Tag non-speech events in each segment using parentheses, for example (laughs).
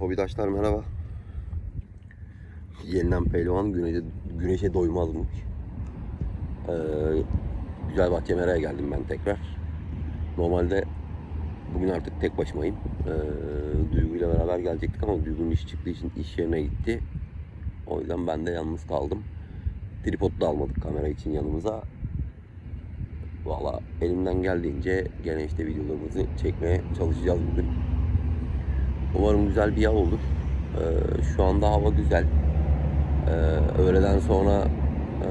Hobidaşlar merhaba. Yeniden pehlivan güneşe, güneşe doymazmış. Ee, güzel bahçe meraya geldim ben tekrar. Normalde bugün artık tek başımayım. Ee, Duygu beraber gelecektik ama Duygu'nun işi çıktığı için iş yerine gitti. O yüzden ben de yalnız kaldım. Tripod da almadık kamera için yanımıza. Valla elimden geldiğince gene işte videolarımızı çekmeye çalışacağız bugün. Umarım güzel bir yağ olur. Ee, şu anda hava güzel. Ee, öğleden sonra e,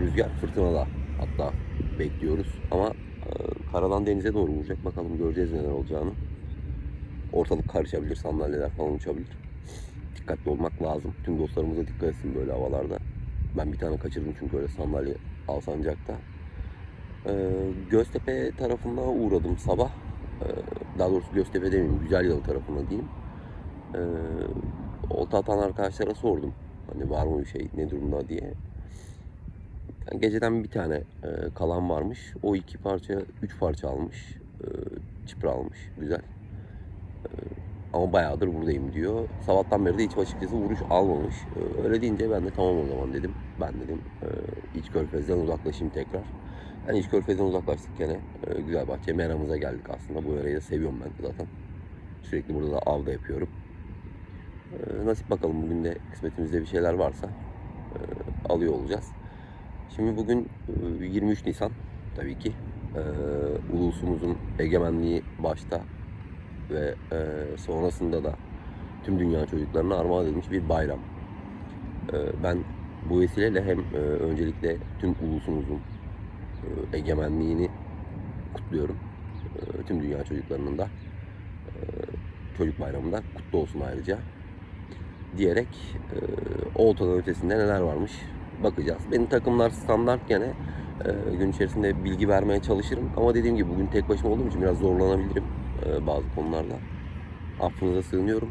rüzgar fırtınada hatta bekliyoruz. Ama e, karadan denize doğru vuracak. Bakalım göreceğiz neler olacağını. Ortalık karışabilir, sandalyeler falan uçabilir. Dikkatli olmak lazım. Tüm dostlarımıza dikkat etsin böyle havalarda. Ben bir tane kaçırdım çünkü öyle sandalye Alsancak'ta. Ee, Göztepe tarafına uğradım sabah. Ee, daha doğrusu Göztepe demeyeyim, Güzel Yalı tarafına diyeyim. Ee, olta atan arkadaşlara sordum. Hani var mı bir şey, ne durumda diye. Yani geceden bir tane e, kalan varmış. O iki parça, üç parça almış. E, çipra almış. Güzel. E, ama bayağıdır buradayım diyor. Sabahtan beri de hiç açıkçası vuruş almamış. E, öyle deyince ben de tamam o zaman dedim. Ben dedim e, iç körfezden uzaklaşayım tekrar. Yani iç körfezden uzaklaştık gene. E, güzel bahçe. Meramıza geldik aslında. Bu yöreyi de seviyorum ben de zaten. Sürekli burada da avda yapıyorum. E, nasip bakalım bugün de kısmetimizde bir şeyler varsa e, alıyor olacağız. Şimdi bugün e, 23 Nisan tabii ki. E, ulusumuzun egemenliği başta ve e, sonrasında da tüm dünya çocuklarına armağan edilmiş bir bayram. E, ben bu vesileyle hem e, öncelikle tüm ulusumuzun e, egemenliğini kutluyorum. E, tüm dünya çocuklarının da e, çocuk bayramında kutlu olsun ayrıca diyerek e, oltadan ötesinde neler varmış bakacağız. Benim takımlar standart gene e, gün içerisinde bilgi vermeye çalışırım ama dediğim gibi bugün tek başıma olduğum için biraz zorlanabilirim bazı konularda. Affınıza sığınıyorum.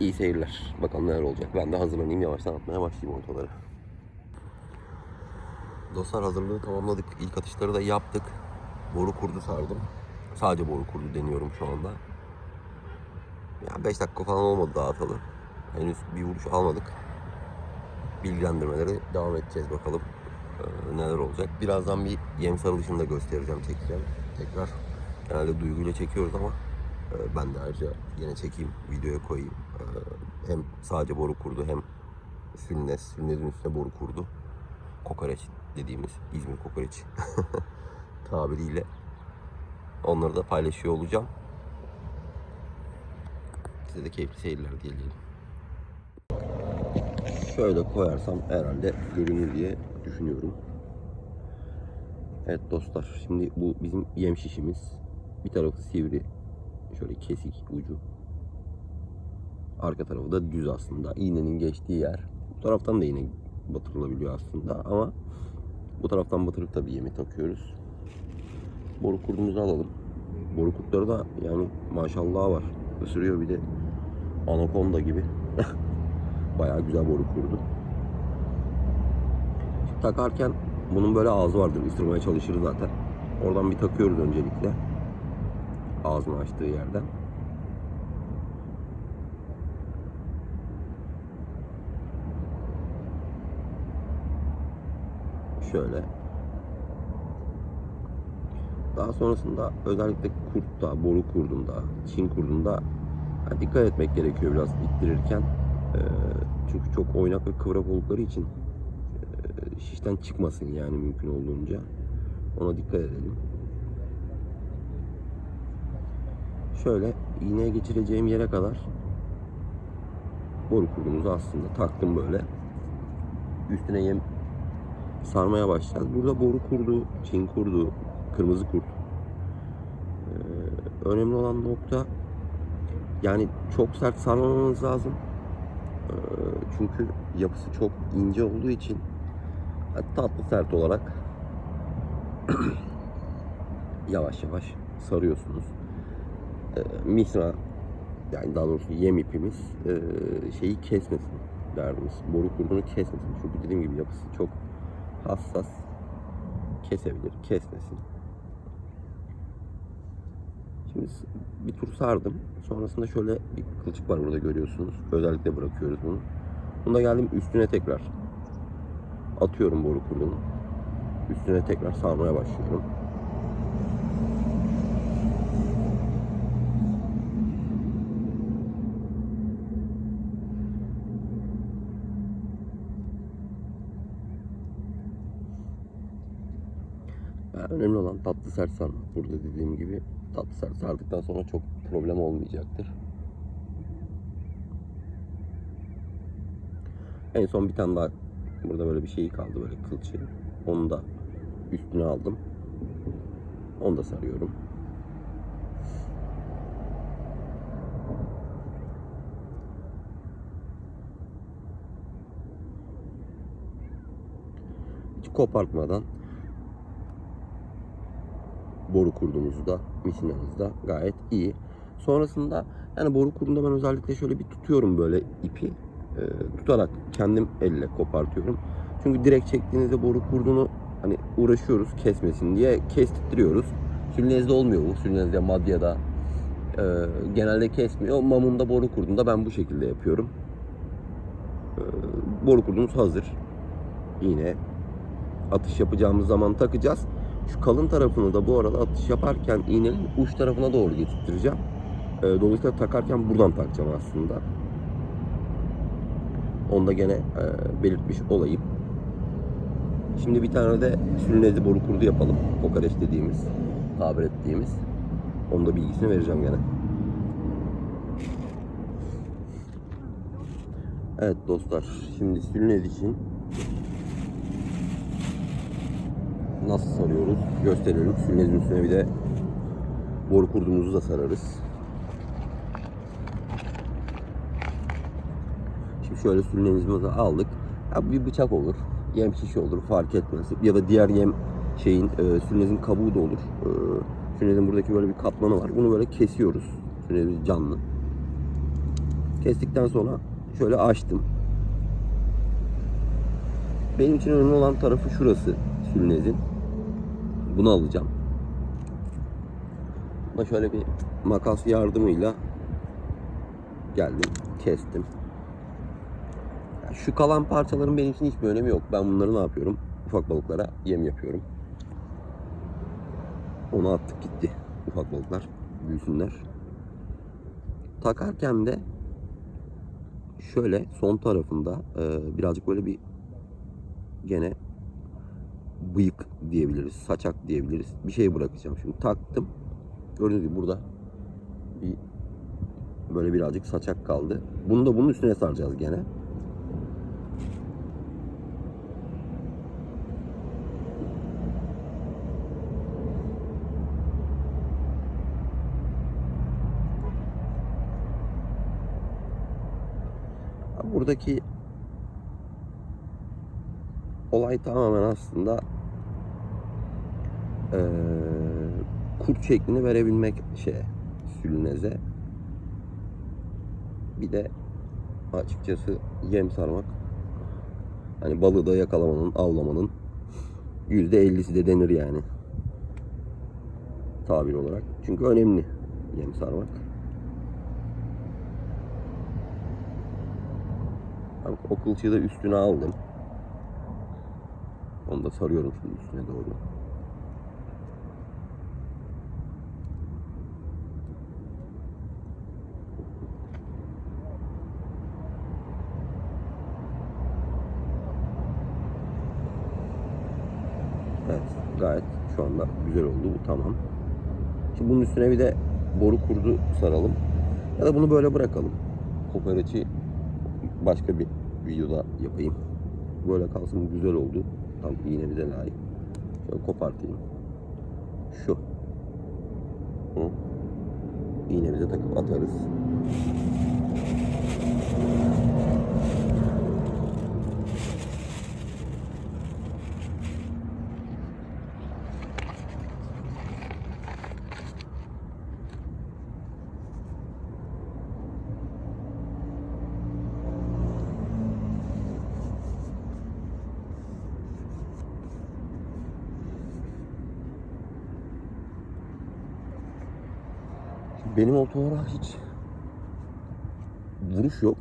İyi seyirler. Bakalım neler olacak. Ben de hazırlanayım yavaştan atmaya başlayayım ortaları. Dostlar hazırlığı tamamladık. İlk atışları da yaptık. Boru kurdu sardım. Sadece boru kurdu deniyorum şu anda. Ya 5 dakika falan olmadı dağıtalı. Henüz bir vuruş almadık. Bilgilendirmeleri devam edeceğiz bakalım. Ee, neler olacak. Birazdan bir yem sarılışını da göstereceğim, çekeceğim. Tekrar genelde duyguyla çekiyoruz ama e, ben de ayrıca yine çekeyim, videoya koyayım. Ee, hem sadece boru kurdu hem sünnes, sünnetin üstüne boru kurdu. Kokoreç dediğimiz İzmir kokoreç (laughs) tabiriyle onları da paylaşıyor olacağım. Size de keyifli seyirler dileyelim. Şöyle koyarsam herhalde görünür diye düşünüyorum. Evet dostlar şimdi bu bizim yem şişimiz. Bir tarafı sivri. Şöyle kesik ucu. Arka tarafı da düz aslında. İğnenin geçtiği yer. Bu taraftan da iğne batırılabiliyor aslında ama bu taraftan batırıp tabii yemi takıyoruz. Boru kurdumuzu alalım. Boru kurtları da yani maşallah var. Isırıyor bir de anakonda gibi. (laughs) Bayağı güzel boru kurdu. Takarken bunun böyle ağzı vardır. ısırmaya çalışır zaten. Oradan bir takıyoruz öncelikle. Ağzını açtığı yerden. Şöyle. Daha sonrasında özellikle kurtta, boru kurdunda, çin kurdunda dikkat etmek gerekiyor biraz ittirirken. Ee, çünkü çok oynak ve kıvrak oldukları için e, şişten çıkmasın yani mümkün olduğunca. Ona dikkat edelim. Şöyle iğneye geçireceğim yere kadar boru kurdumuzu aslında taktım böyle. Üstüne yem sarmaya başlayacağız. Burada boru kurdu, çin kurdu, kırmızı kurt. Ee, önemli olan nokta yani çok sert sarmamanız lazım. Ee, çünkü yapısı çok ince olduğu için tatlı sert olarak (clears throat) yavaş yavaş sarıyorsunuz. Ee, misra yani daha doğrusu yem ipimiz e, şeyi kesmesin derdimiz. Boru kurdunu kesmesin. Çünkü dediğim gibi yapısı çok hassas. Kesebilir, kesmesin. Şimdi bir tur sardım. Sonrasında şöyle bir kılçık var burada görüyorsunuz. Özellikle bırakıyoruz bunu. Bunda geldim üstüne tekrar atıyorum boru kurduğunu. Üstüne tekrar sarmaya başlıyorum. Ya önemli olan tatlı sert sarmak. Burada dediğim gibi tatlı sert sardıktan sonra çok problem olmayacaktır. En son bir tane daha burada böyle bir şey kaldı böyle kılçığı. Onu da üstüne aldım. Onu da sarıyorum. Hiç kopartmadan boru kurduğumuzu da misinamız da gayet iyi. Sonrasında yani boru kurduğunda ben özellikle şöyle bir tutuyorum böyle ipi. Ee, tutarak kendim elle kopartıyorum. Çünkü direkt çektiğinizde boru kurduğunu hani uğraşıyoruz kesmesin diye kestiriyoruz. Sülnezde olmuyor bu. Sülnezde madyada e, genelde kesmiyor. Mamunda boru kurduğunda ben bu şekilde yapıyorum. Ee, boru kurduğumuz hazır. Yine atış yapacağımız zaman takacağız. Şu kalın tarafını da bu arada atış yaparken iğnenin uç tarafına doğru getirteceğim. Ee, dolayısıyla takarken buradan takacağım aslında. Onu da gene e, belirtmiş olayım. Şimdi bir tane de sülnezi boru kurdu yapalım. Kokoreç dediğimiz, tabir ettiğimiz. Onun da bilgisini vereceğim gene. Evet dostlar, şimdi sülnez için nasıl sarıyoruz gösterelim. Sülnezin üstüne bir de boru kurduğumuzu da sararız. Şimdi şöyle sülnezimizi aldık. Ya bir bıçak olur, yem şişi olur fark etmez. Ya da diğer yem şeyin e, sülnezin kabuğu da olur. E, sülnezin buradaki böyle bir katmanı var. Bunu böyle kesiyoruz. Sülnezimiz canlı. Kestikten sonra şöyle açtım. Benim için önemli olan tarafı şurası sülnezin. Bunu alacağım. Buna şöyle bir makas yardımıyla geldim, kestim. Şu kalan parçaların benim için hiçbir önemi yok. Ben bunları ne yapıyorum? Ufak balıklara yem yapıyorum. Onu attık gitti. Ufak balıklar büyüsünler. Takarken de şöyle son tarafında birazcık böyle bir gene bıyık diyebiliriz, saçak diyebiliriz. Bir şey bırakacağım şimdi. Taktım. Gördüğünüz gibi burada bir böyle birazcık saçak kaldı. Bunu da bunun üstüne saracağız gene. Buradaki olay tamamen aslında eee, kurt şeklini verebilmek şeye sülüneze. Bir de açıkçası yem sarmak. Hani balığı da yakalamanın, avlamanın yüzde ellisi de denir yani. Tabir olarak. Çünkü önemli yem sarmak. Bak, O kılçığı da üstüne aldım. Onu da sarıyorum şimdi üstüne doğru. Evet gayet şu anda güzel oldu bu tamam. Şimdi bunun üstüne bir de boru kurdu saralım. Ya da bunu böyle bırakalım. Kokoreçi başka bir videoda yapayım. Böyle kalsın güzel oldu. Tam iğne bize layık. Şöyle kopartayım. Şu. Bunu iğnemize takıp atarız. Benim oltalara hiç vuruş yok.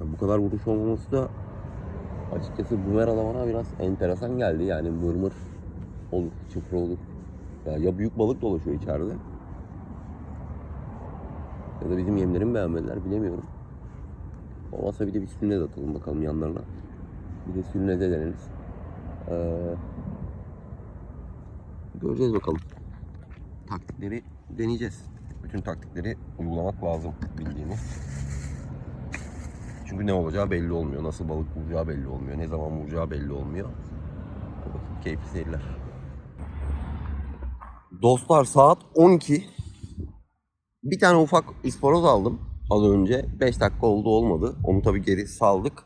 Ya bu kadar vuruş olmaması da açıkçası bu merada bana biraz enteresan geldi. Yani mırmır olur, çıfır olur. Ya, ya büyük balık dolaşıyor içeride. Ya da bizim yemlerimi beğenmediler bilemiyorum. Olmazsa bir de bir sünnet atalım bakalım yanlarına. Bir de sünnete deneriz. Ee, göreceğiz bakalım. Taktikleri deneyeceğiz. Bütün taktikleri uygulamak lazım bildiğini. Çünkü ne olacağı belli olmuyor. Nasıl balık vuracağı belli olmuyor. Ne zaman vuracağı belli olmuyor. Bakalım, keyifli seyirler. Dostlar saat 12. Bir tane ufak isporoz aldım az önce. 5 dakika oldu olmadı. Onu tabii geri saldık.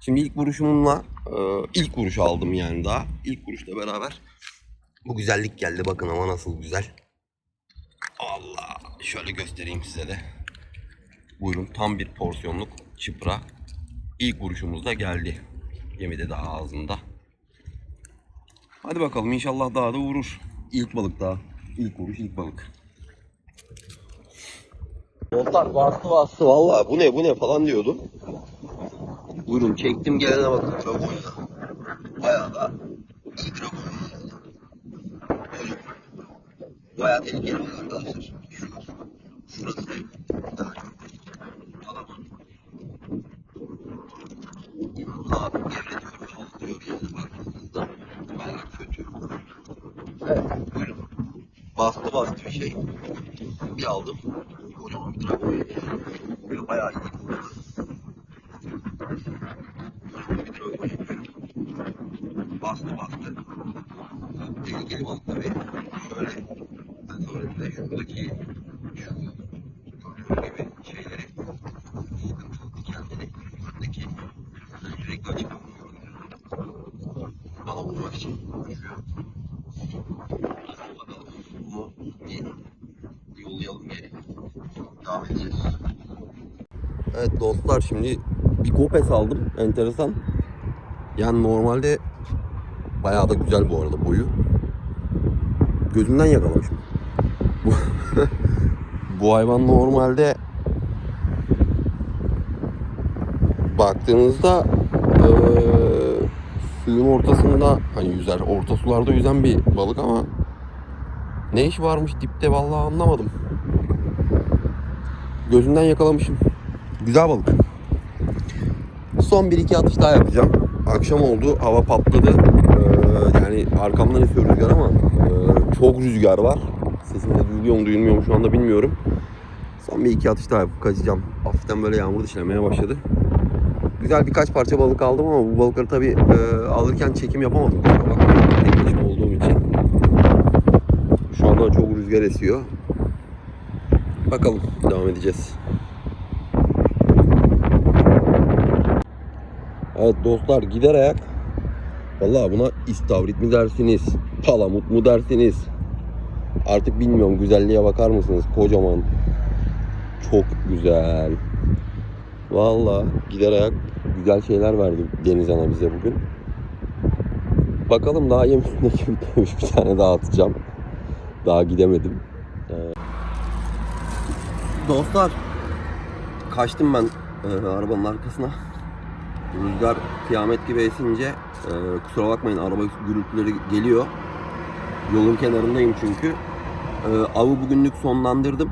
Şimdi ilk vuruşumla e, ilk vuruş aldım yani daha. İlk vuruşla beraber bu güzellik geldi. Bakın ama nasıl güzel. Şöyle göstereyim size de. Buyurun tam bir porsiyonluk çıpra. İlk vuruşumuz da geldi. Yemi de daha ağzında. Hadi bakalım inşallah daha da vurur. İlk balık daha. İlk vuruş ilk balık. Dostlar bastı bastı valla bu ne bu ne falan diyordu. Buyurun çektim gelene bakın Dragonya. Bayağı da iyi oldu. Bayağı tehlikeli arkadaşlar. Şu, şurası daha çok Tamam. Abi gevrediyor, sallıyor yani baktığınızda. Bayağı kötü. Evet, buyurun. Bastı bir şey. Bir aldım. Kocaman bir. Böyle bayağı iyi buldu. Bir dragonya buyurun. Bastı bastı. Tehlikeli balık tabii. Şöyle. Ben sonra bir de şuradaki şu gördüğünüz gibi şeyleri sıkıntılı dikenleri üstündeki sürekli açık bana vurmak için uğraşıyor. Bakalım bunu bir yollayalım geri. Devam edeceğiz. Evet dostlar şimdi bir Gopes aldım. Enteresan. Yani normalde bayağı da güzel bu arada boyu. Gözümden yakalamışım. Bu, (laughs) bu hayvan normalde baktığınızda eee, suyun ortasında hani yüzer, orta sularda yüzen bir balık ama ne iş varmış dipte vallahi anlamadım. Gözünden yakalamışım. Güzel balık. Son bir iki atış daha yapacağım. Akşam oldu, hava patladı. Ee, yani arkamdan esiyor rüzgar ama e, çok rüzgar var. Sesim de duyuluyor mu duyulmuyor mu şu anda bilmiyorum. Son bir iki atış daha yapıp kaçacağım. Hafiften böyle yağmur dişlemeye başladı. Güzel birkaç parça balık aldım ama bu balıkları tabii e, alırken çekim yapamadım. Tek başıma olduğum için. Şu anda çok rüzgar esiyor. Bakalım devam edeceğiz. Evet dostlar gider ayak. Vallahi buna istavrit mi dersiniz? Palamut mu dersiniz? Artık bilmiyorum güzelliğe bakar mısınız? Kocaman. Çok güzel. Vallahi gider ayak güzel şeyler verdi Deniz Ana bize bugün. Bakalım daha bitmemiş (laughs) bir tane daha atacağım. Daha gidemedim. Ee, Dostlar kaçtım ben e, arabanın arkasına. Rüzgar kıyamet gibi esince e, kusura bakmayın araba gürültüleri geliyor. Yolun kenarındayım çünkü. E, avı bugünlük sonlandırdım.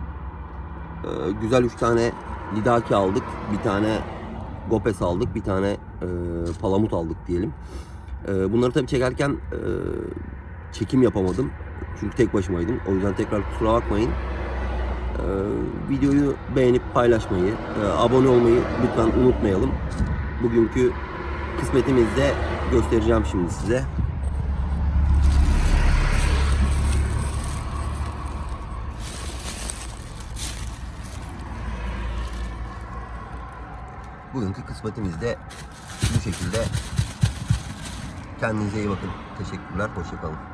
E, güzel 3 tane lidaki aldık. Bir tane gopes aldık. Bir tane e, palamut aldık diyelim. E, bunları tabii çekerken e, çekim yapamadım. Çünkü tek başımaydım. O yüzden tekrar kusura bakmayın. E, videoyu beğenip paylaşmayı, e, abone olmayı lütfen unutmayalım. Bugünkü kısmetimizde göstereceğim şimdi size. Bugünkü kısmetimizde bu şekilde. Kendinize iyi bakın. Teşekkürler. Hoşçakalın.